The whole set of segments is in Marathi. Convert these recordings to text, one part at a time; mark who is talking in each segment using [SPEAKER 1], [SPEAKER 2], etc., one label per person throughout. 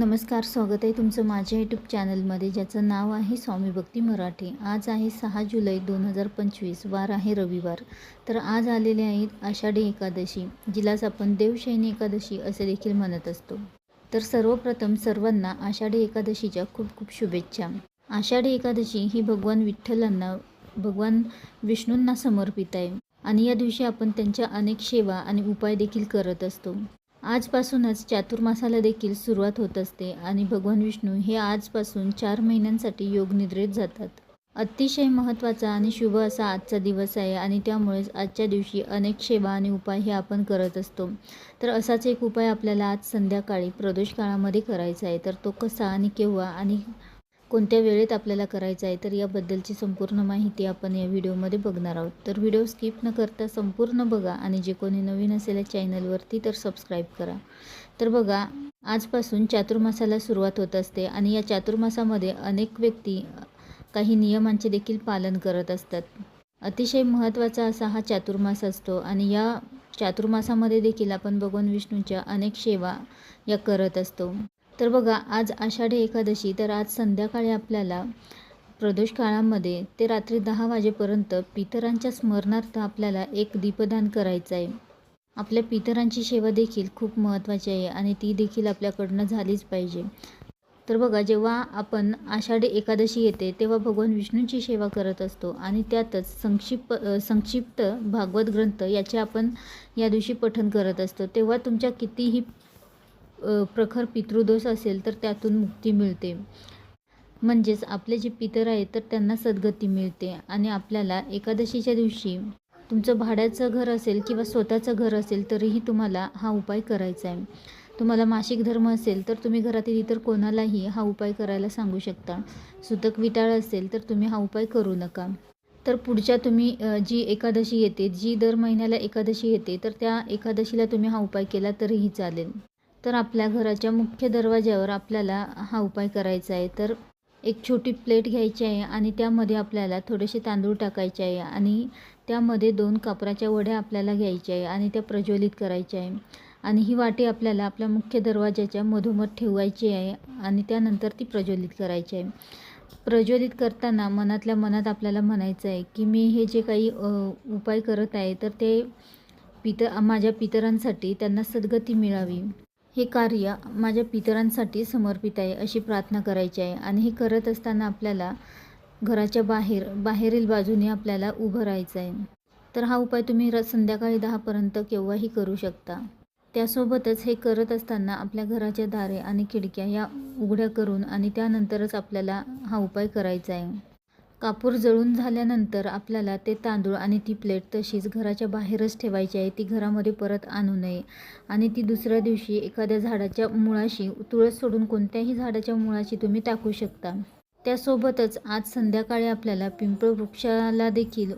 [SPEAKER 1] नमस्कार स्वागत आहे तुमचं माझ्या यूट्यूब चॅनलमध्ये ज्याचं नाव आहे स्वामी भक्ती मराठी. आज आहे सहा जुलै दोन हजार पंचवीस वार आहे रविवार. तर आज आलेले आहेत आषाढी एकादशी जिलाच आपण देवशयनी एकादशी असे देखील म्हणत असतो. तर सर्वप्रथम सर्वांना आषाढी एकादशीच्या खूप खूप शुभेच्छा. आषाढी एकादशी ही भगवान विठ्ठलांना भगवान विष्णूंना समर्पित आहे. आणि या दिवशी आपण त्यांच्या अनेक सेवा आणि उपाय देखील करत असतो. आजपासूनच चातुर्मासाला देखील सुरुवात होत असते आणि भगवान विष्णू हे आजपासून चार महिन्यांसाठी योगनिद्रेत जातात. अतिशय महत्त्वाचा आणि शुभ असा आजचा दिवस आहे आणि त्यामुळेच आजच्या दिवशी अनेक सेवा आणि उपाय हे आपण करत असतो. तर असाच एक उपाय आपल्याला आज संध्याकाळी प्रदोष काळामध्ये करायचा आहे. तर तो कसा आणि केव्हा आणि कोणत्या वेळेत आपल्याला करायचं आहे तर याबद्दलची संपूर्ण माहिती आपण या व्हिडिओमध्ये बघणार आहोत. तर व्हिडिओ स्किप न करता संपूर्ण बघा आणि जे कोणी नवीन असेल या चॅनलवरती तर सबस्क्राईब करा. तर बघा आजपासून चातुर्मासाला सुरुवात होत असते आणि या चातुर्मासामध्ये अनेक व्यक्ती काही नियमांचे देखील पालन करत असतात. अतिशय महत्त्वाचा असा हा चातुर्मास असतो आणि या चातुर्मासामध्ये देखील आपण भगवान विष्णूच्या अनेक सेवा या करत असतो. तर बघा आज आषाढी एकादशी तर आज संध्याकाळी आपल्याला प्रदोष काळामध्ये ते रात्री दहा वाजेपर्यंत पितरांच्या स्मरणार्थ आपल्याला एक दीपदान करायचं आहे आपल्या पितरांची सेवा देखील खूप महत्त्वाची आहे आणि ती देखील आपल्याकडनं झालीच पाहिजे. तर बघा जेव्हा आपण आषाढी एकादशी येते तेव्हा भगवान विष्णूंची सेवा करत असतो आणि त्यातच संक्षिप्त संक्षिप्त भागवत ग्रंथ याचे आपण या दिवशी पठन करत असतो. तेव्हा तुमच्या कितीही प्रखर पितृदोष असेल तर त्यातून मुक्ती मिळते. म्हणजेच आपले जे पितर आहेत तर त्यांना सद्गती मिळते. आणि आपल्याला एकादशीच्या दिवशी तुमचं भाड्याचं घर असेल किंवा स्वतःचं घर असेल तरीही तुम्हाला हा उपाय करायचा आहे. तुम्हाला मासिक धर्म असेल तर तुम्ही घरातील इतर कोणालाही हा उपाय करायला सांगू शकता. सुतक विटाळ असेल तर तुम्ही हा उपाय करू नका. तर पुढच्या तुम्ही जी एकादशी येते जी दर महिन्याला एकादशी येते तर त्या एकादशीला तुम्ही हा उपाय केला तरीही चालेल. तर आपल्या घराच्या मुख्य दरवाज्यावर आपल्याला हा उपाय करायचा आहे. तर एक छोटी प्लेट घ्यायची आहे आणि त्यामध्ये आपल्याला थोडेसे तांदूळ टाकायचे आहे आणि त्यामध्ये दोन कापराच्या वड्या आपल्याला घ्यायच्या आहे आणि त्या प्रज्वलित करायच्या आहे. आणि ही वाटी आपल्याला आपल्या मुख्य दरवाजाच्या मधोमध ठेवायची आहे आणि त्यानंतर ती प्रज्वलित करायची आहे. प्रज्वलित करताना मनातल्या मनात आपल्याला म्हणायचं आहे की मी हे जे काही उपाय करत आहे तर ते पितर माझ्या पितरांसाठी त्यांना सद्गती मिळावी. हे कार्य माझ्या पितरांसाठी समर्पित आहे अशी प्रार्थना करायची आहे. आणि हे करत असताना आपल्याला घराच्या बाहेर बाहेरील बाजूने आपल्याला उभं राहायचं आहे. तर हा उपाय तुम्ही र संध्याकाळी दहापर्यंत केव्हाही करू शकता. त्यासोबतच हे करत असताना आपल्या घराच्या दारे आणि खिडक्या या उघड्या करून आणि त्यानंतरच आपल्याला हा उपाय करायचा आहे. कापूर जळून झाल्यानंतर आपल्याला ते तांदूळ आणि ती प्लेट तशीच घराच्या बाहेरच ठेवायची आहे. ती घरामध्ये परत आणू नये. आणि ती दुसऱ्या दिवशी एखाद्या झाडाच्या मुळाशी तुळस सोडून कोणत्याही झाडाच्या मुळाशी तुम्ही टाकू शकता. त्यासोबतच आज संध्याकाळी आपल्याला पिंपळ वृक्षाला देखील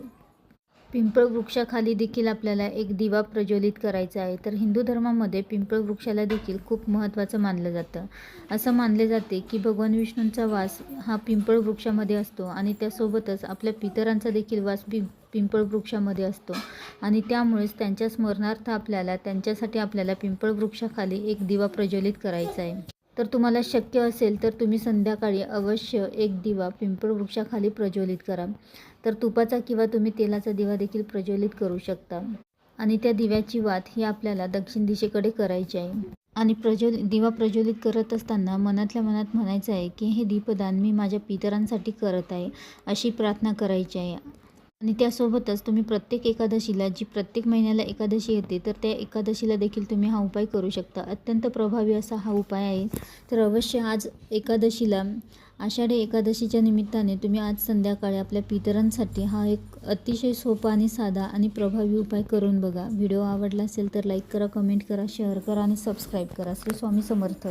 [SPEAKER 1] पिंपळ वृक्षाखाली देखील आपल्याला एक दिवा प्रज्वलित करायचा आहे. तर हिंदू धर्मामध्ये पिंपळ वृक्षाला देखील खूप महत्त्वाचं मानलं जातं. असं मानले जाते की भगवान विष्णूंचा वास हा पिंपळ वृक्षामध्ये असतो आणि त्यासोबतच आपल्या पितरांचा देखील वास पि पिंपळ वृक्षामध्ये असतो. आणि त्यामुळेच त्यांच्या स्मरणार्थ आपल्याला त्यांच्यासाठी आपल्याला पिंपळ वृक्षाखाली एक दिवा प्रज्वलित करायचा आहे. तर तुम्हाला शक्य असेल तर तुम्ही संध्याकाळी अवश्य एक दिवा पिंपळ वृक्षाखाली प्रज्वलित करा. तर तुपाचा किंवा तुम्ही तेलाचा दिवा देखील प्रज्वलित करू शकता. आणि त्या दिव्याची वात ही आपल्याला दक्षिण दिशेकडे करायची आहे. आणि प्रज्वल दिवा प्रज्वलित करत असताना मनातल्या मनात म्हणायचं आहे की हे दीपदान मी माझ्या पितरांसाठी करत आहे अशी प्रार्थना करायची आहे. आणि त्यासोबतच तुम्ही प्रत्येक एकादशीला जी प्रत्येक महिन्याला एकादशी येते तर त्या एकादशीला देखील तुम्ही हा उपाय करू शकता. अत्यंत प्रभावी असा हा उपाय आहे. तर अवश्य आज एकादशीला आषाढी एकादशीच्या निमित्ताने तुम्ही आज संध्याकाळी आपल्या पितरांसाठी हा एक अतिशय सोपा आणि साधा आणि प्रभावी उपाय करून बघा. व्हिडिओ आवडला असेल तर लाईक करा कमेंट करा शेअर करा आणि सबस्क्राईब करा. श्री स्वामी समर्थ.